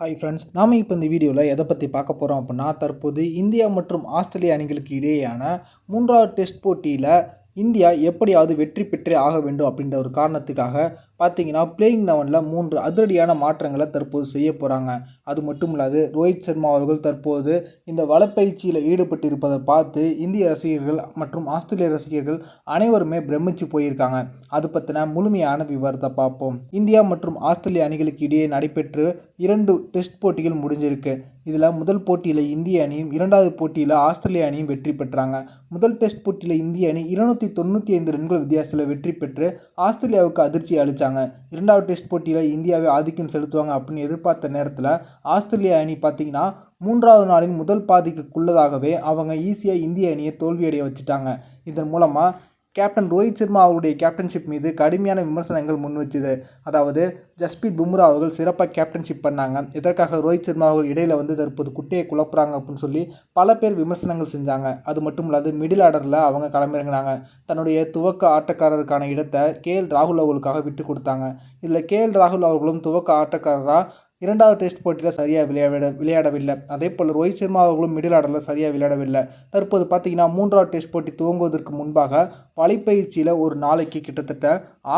Hi friends நாம் இப்போ இந்த வீடியோவில் எதை பற்றி பார்க்க போகிறோம் அப்படின்னா தற்போது இந்தியா மற்றும் ஆஸ்திரேலியா அணிகளுக்கு இடையேயான மூன்றாவது டெஸ்ட் போட்டியில் இந்தியா எப்படியாவது வெற்றி பெற்றே ஆக வேண்டும் அப்படின்ற ஒரு காரணத்துக்காக பார்த்தீங்கன்னா பிளேயிங் லெவனில் மூன்று அதிரடியான மாற்றங்களை தற்போது செய்ய போகிறாங்க அது மட்டும் இல்லாது ரோஹித் சர்மா அவர்கள் தற்போது இந்த வலப்பயிற்சியில் ஈடுபட்டிருப்பதை பார்த்து இந்திய ரசிகர்கள் மற்றும் ஆஸ்திரேலிய ரசிகர்கள் அனைவருமே பிரமிச்சு போயிருக்காங்க. அது பற்றின முழுமையான விவரத்தை பார்ப்போம். இந்தியா மற்றும் ஆஸ்திரேலிய அணிகளுக்கு இடையே நடைபெற்று இரண்டு டெஸ்ட் போட்டிகள் முடிஞ்சிருக்கு. இதில் முதல் போட்டியில் இந்திய அணியும் இரண்டாவது போட்டியில் ஆஸ்திரேலிய அணியும் வெற்றி பெற்றாங்க. முதல் டெஸ்ட் போட்டியில் இந்திய அணி இருநூற்றி தொண்ணூற்றி ஐந்து ரன்கள் வித்தியாசத்தில் வெற்றி பெற்று ஆஸ்திரேலியாவுக்கு அதிர்ச்சி அளித்தாங்க இரண்டாவது டெஸ்ட் போட்டியில் இந்தியாவை ஆதிக்கம் செலுத்துவாங்க அப்படின்னு எதிர்பார்த்த நேரத்தில் ஆஸ்திரேலிய அணி பார்த்தீங்கன்னா மூன்றாவது நாளின் முதல் பாதிக்குள்ளதாகவே அவங்க ஈஸியாக இந்திய அணியை தோல்வியடைய வச்சுட்டாங்க. இதன் மூலமாக கேப்டன் ரோஹித் சர்மா அவருடைய கேப்டன்ஷிப் மீது கடுமையான விமர்சனங்கள் முன்வச்சுது அதாவது ஜஸ்பீத் பும்ரா அவர்கள் சிறப்பாக கேப்டன்ஷிப் பண்ணாங்க. இதற்காக ரோஹித் சர்மா அவர்கள் இடையில் வந்து தற்போது குட்டையை குழப்புறாங்க அப்படின்னு சொல்லி பல பேர் விமர்சனங்கள் செஞ்சாங்க. அது மட்டும் இல்லாது மிடில் ஆர்டரில் அவங்க களமிறங்கினாங்க. தன்னுடைய துவக்க ஆட்டக்காரருக்கான இடத்தை கே எல் ராகுல் அவர்களுக்காக விட்டு கொடுத்தாங்க. இதில் கே எல் ராகுல் அவர்களும் துவக்க ஆட்டக்காரராக இரண்டாவது டெஸ்ட் போட்டியில் சரியாக விளையாட விளையாடவில்லை. அதே போல் ரோஹித் சர்மா அவர்களும் மிடில் ஆர்டரில் சரியாக விளையாடவில்லை. தற்போது பார்த்தீங்கன்னா மூன்றாவது டெஸ்ட் போட்டி துவங்குவதற்கு முன்பாக வலைப்பயிற்சியில் ஒரு நாளைக்கு கிட்டத்தட்ட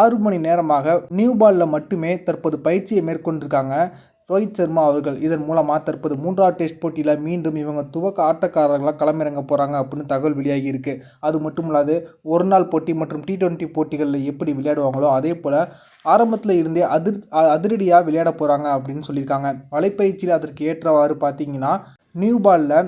ஆறு மணி நேரமாக நியூ பாலில் மட்டுமே தற்போது பயிற்சியை மேற்கொண்டிருக்காங்க. ரோஹித் சர்மா அவர்கள் இதன் மூலமாக தற்போது மூன்றாவது டெஸ்ட் போட்டியில் மீண்டும் இவங்க துவக்க ஆட்டக்காரர்களாக களமிறங்க போகிறாங்க அப்படின்னு தகவல் வெளியாகி இருக்கு. அது மட்டும் இல்லாது ஒரு நாள் போட்டி மற்றும் டி ட்வெண்ட்டி போட்டிகளில் எப்படி விளையாடுவாங்களோ அதே போல் ஆரம்பத்தில் இருந்தே அதிர் அதிரடியாக விளையாட போகிறாங்க அப்படின்னு சொல்லியிருக்காங்க. வலைப்பயிற்சியில் அதற்கு ஏற்றவாறு பார்த்தீங்கன்னா நியூ பாலில்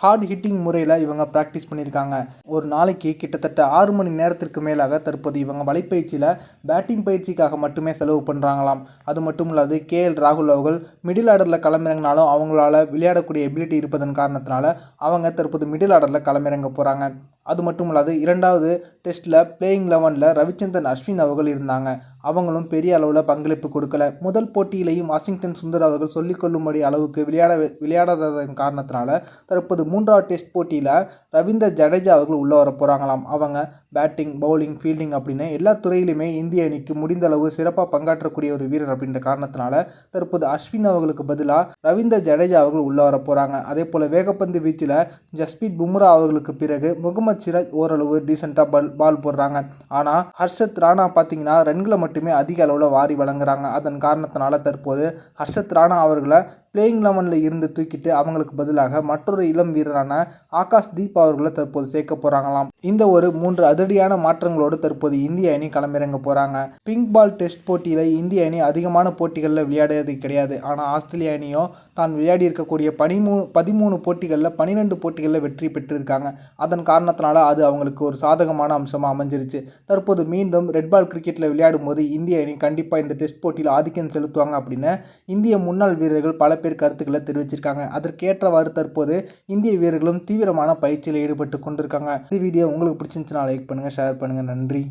ஹார்ட் ஹிட்டிங் முறையில் இவங்க ப்ராக்டிஸ் பண்ணியிருக்காங்க. ஒரு நாளைக்கு கிட்டத்தட்ட ஆறு மணி நேரத்திற்கு மேலாக தற்போது இவங்க வலைப்பயிற்சியில் பேட்டிங் பயிற்சிக்காக மட்டுமே செலவு பண்ணுறாங்களாம் அது மட்டும் இல்லாது கே எல் ராகுல் அவர்கள் மிடில் ஆர்டரில் களமிறங்கினாலும் அவங்களால விளையாடக்கூடிய எபிலிட்டி இருப்பதன் காரணத்தினால அவங்க தற்போது மிடில் ஆர்டரில் களமிறங்க போகிறாங்க அது மட்டும் இல்லாது இரண்டாவது டெஸ்ட்டில் பிளேயிங் லெவனில் ரவிச்சந்திரன் அஸ்வின் அவர்கள் இருந்தாங்க. அவங்களும் பெரிய அளவில் பங்களிப்பு கொடுக்கல. முதல் போட்டியிலையும் வாஷிங்டன் சுந்தர் அவர்கள் சொல்லிக்கொள்ளும்படி அளவுக்கு விளையாட விளையாடாததன் காரணத்தினால தற்போது மூன்றாவது டெஸ்ட் போட்டியில் ரவீந்தர் ஜடேஜா அவர்கள் உள்ளே வர போகிறாங்களாம் அவங்க பேட்டிங் பவுலிங் ஃபீல்டிங் அப்படின்னு எல்லா துறையிலுமே இந்திய அணிக்கு முடிந்த அளவு சிறப்பாக பங்காற்றக்கூடிய ஒரு வீரர் அப்படின்ற காரணத்தினால தற்போது அஸ்வின் அவர்களுக்கு பதிலாக ரவீந்தர் ஜடேஜா அவர்கள் உள்ளே வர போகிறாங்க அதே போல் வேகப்பந்து வீச்சில் ஜஸ்பீத் பும்ரா அவர்களுக்கு பிறகு முகமது சிராஜ் ஓரளவு டீசெண்டாக பால் பால் போடுறாங்க. ஆனால் ஹர்ஷத் ராணா பார்த்தீங்கன்னா ரன்களை மட்டும் அதிக அளவில் வாரி வழங்குறாங்க. அதன் காரணத்தினால தற்போது ஹர்ஷத் ராணா அவர்களை பிளேயிங் லெவனில் இருந்து தூக்கிட்டு அவங்களுக்கு பதிலாக மற்றொரு இளம் வீரரான ஆகாஷ் தீப் அவர்களை தற்போது சேர்க்க போகிறாங்களாம் இந்த ஒரு மூன்று அதிரடியான மாற்றங்களோடு தற்போது இந்திய அணி களமிறங்க போகிறாங்க பிங்க் பால் டெஸ்ட் போட்டியில் இந்திய அணி அதிகமான போட்டிகளில் விளையாடியது கிடையாது. ஆனால் ஆஸ்திரேலிய அணியோ தான் விளையாடி இருக்கக்கூடிய பதிமூணு பதிமூணு போட்டிகளில் பன்னிரெண்டு போட்டிகளில் வெற்றி பெற்றிருக்காங்க. அதன் காரணத்தினால அது அவங்களுக்கு ஒரு சாதகமான அம்சமாக அமைஞ்சிருச்சு. தற்போது மீண்டும் ரெட் பால் கிரிக்கெட்டில் விளையாடும் போது இந்திய அணி கண்டிப்பாக இந்த டெஸ்ட் போட்டியில் ஆதிக்கம் செலுத்துவாங்க அப்படின்னு இந்திய முன்னாள் வீரர்கள் பல பேர் கருத்துக்களை தெரிவிச்சிருக்காங்க. அதற்கேற்றவாறு தற்போது இந்திய வீரர்களும் தீவிரமான பயிற்சியில் ஈடுபட்டு கொண்டிருக்காங்க. இந்த வீடியோ உங்களுக்கு பிடிச்சிருந்துச்சுன்னா லைக் பண்ணுங்கள் ஷேர் பண்ணுங்கள் நன்றி.